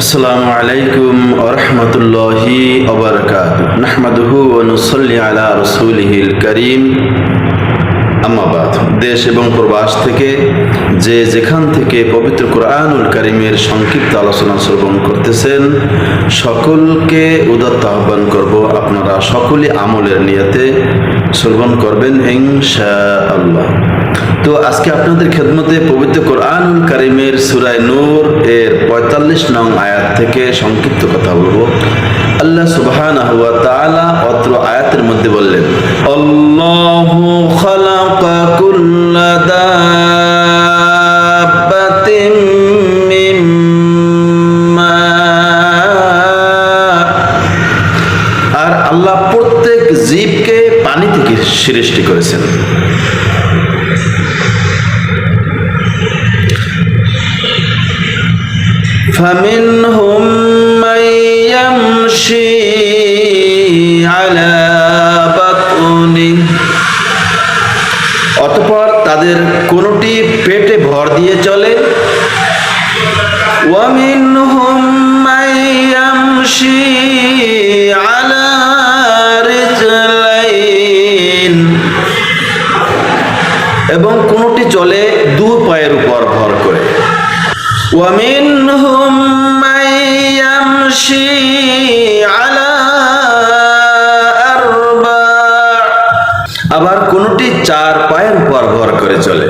আসসালামু আলাইকুম ওরহমতুল্লাহি ওবরকাত নাহমাদুহু অনুসল্লি আলা রসুলহিল করিম। আমাবাদ দেশ এবং প্রবাস থেকে যে যেখান থেকে পবিত্র কোরআনুল করিমের সংক্ষিপ্ত আলোচনা শ্রবণ করতেছেন, সকলকে উদত্ত আহ্বান করব আপনারা সকলে আমলের নিয়তে শ্রবণ করবেন ইনশা আল্লাহ তো আজকে আপনাদের খেদমতে পবিত্র কোরআনুল করিমের সুরায় নূর এর পঁয়তাল্লিশ নং আয়াত থেকে সংক্ষিপ্ত কথা বলব। আল্লাহ তাআলা অত্র আয়াতের মধ্যে বললেন আর আল্লাহ প্রত্যেক জীবকে পানি থেকে সৃষ্টি করেছেন। فمنهم من يمشي على بطنه অতঃপর তাদের কোনটি পেটে ভর দিয়ে চলে ومنهم من يمشي ومنهم من يمشي على أربع আবার কোনটি চার পায়ের উপর ভর করে চলে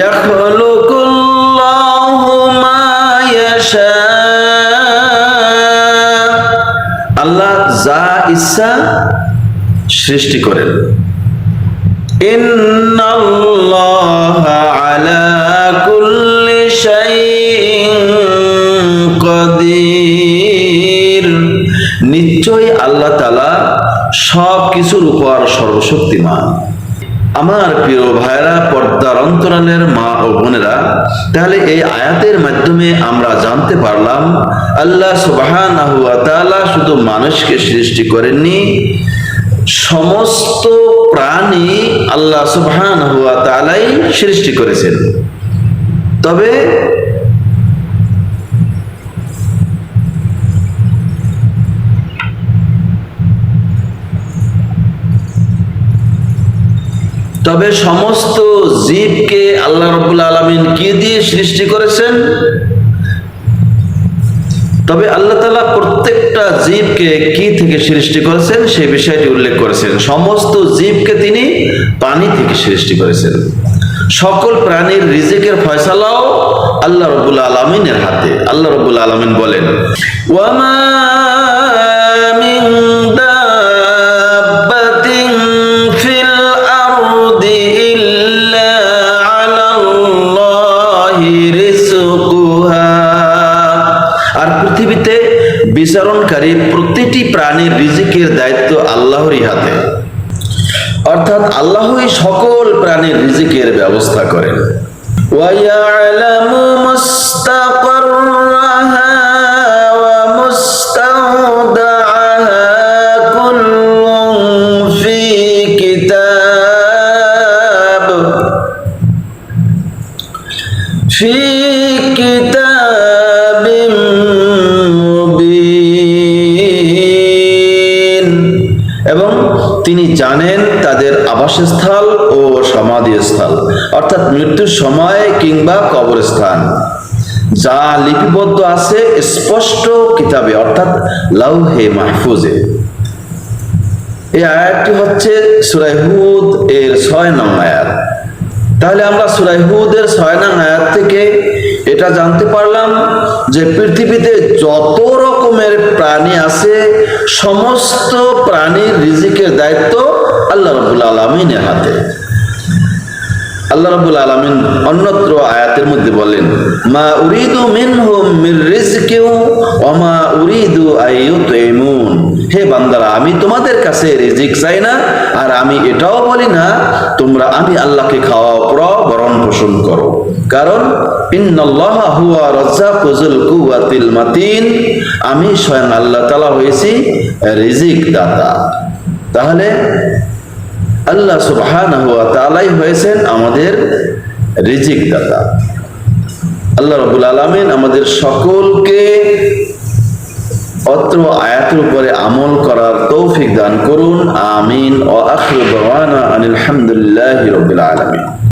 يخلق الله ما يشاء আল্লাহ যা ইচ্ছা সৃষ্টি করেন إن الله على সব কিছুর উপর সর্বশক্তিমান। আমার প্রিয় ভাইরা পর্দার অন্তরালের মা ও বোনেরা, তাহলে এই আয়াতের মাধ্যমে আমরা জানতে পারলাম, আল্লাহ তাআলা শুধু মানুষকে সৃষ্টি করেননি, সমস্ত প্রাণী আল্লাহ সুবহান হুয়া সৃষ্টি করেছেন। তবে তবে সমস্ত জীবকে আল্লাহ রবুল আলমিন কি দিয়ে সৃষ্টি করেছেন? তবে আল্লাহ তালা প্রত্যেকটা জীবকে কি থেকে সৃষ্টি করেছেন সেই বিষয়টি উল্লেখ করেছেন। সমস্ত জীবকে তিনি পানি থেকে সৃষ্টি করেছেন। সকল প্রাণীর রিজিকের ফয়সালাও আল্লাহ রবুল আলমিনের হাতে। আল্লাহ রবুল আলমিন বলেন ওয়ামা আর পৃথিবীতে বিচারণকারী প্রতিটি প্রাণীর রিজিকের দায়িত্ব আল্লাহরই হাতে। অর্থাৎ আল্লাহই সকল প্রাণীর রিজিকের ব্যবস্থা করেন। ওয়াইয়ালামু তিনি জানেন তাদের আবাসস্থল ও সমাধিস্থল, অর্থাৎ মৃত্যুর সময় কিংবা কবরস্থান। যা লিপিবদ্ধ আছে স্পষ্ট কিতাবে, অর্থাৎ লাউহে মাহফুজে। এই আয়াতটি হচ্ছে সুরাই হুদ এর ছয় নং আয়াত। তাহলে আমরা সুরাই হুদের ছয় নং আয়াত থেকে এটা জানতে পারলাম যে পৃথিবীতে যত রকমের প্রাণী আছে, সমস্ত প্রাণীর রিজিকের দায়িত্ব আল্লাহ রবুল আলমিনের হাতে। আল্লাহ রাব্বুল আলামিন অন্যত্র আয়াতের মধ্যে বলেন মা উরিদু মিনহুম মির রিজকিউ ওয়া মা উরিদু আইয়ুতইমুন হে বান্দারা, আমি তোমাদের কাছে রিজিক চাই না, আর আমি এটাও বলি না, তোমরা আমি আল্লাহকে খাওয়া পড়াও, বরণ পোষণ করো। কারণ হুয়া আমি স্বয়ং আল্লাহ তাআলা হয়েছি রিজিক দাতা। তাহলে, আল্লাহ সুবহানাহু ওয়া তাআলাই হয়েছেন আমাদের রিজিক দাতা। আল্লাহ রবুল আলমিন আমাদের সকলকে অত্র আয়াতের উপরে আমল করার তৌফিক দান করুন। আমিন। ও আখির দাওয়ানা আনিল হামদুলিল্লাহি রাব্বিল আলামিন।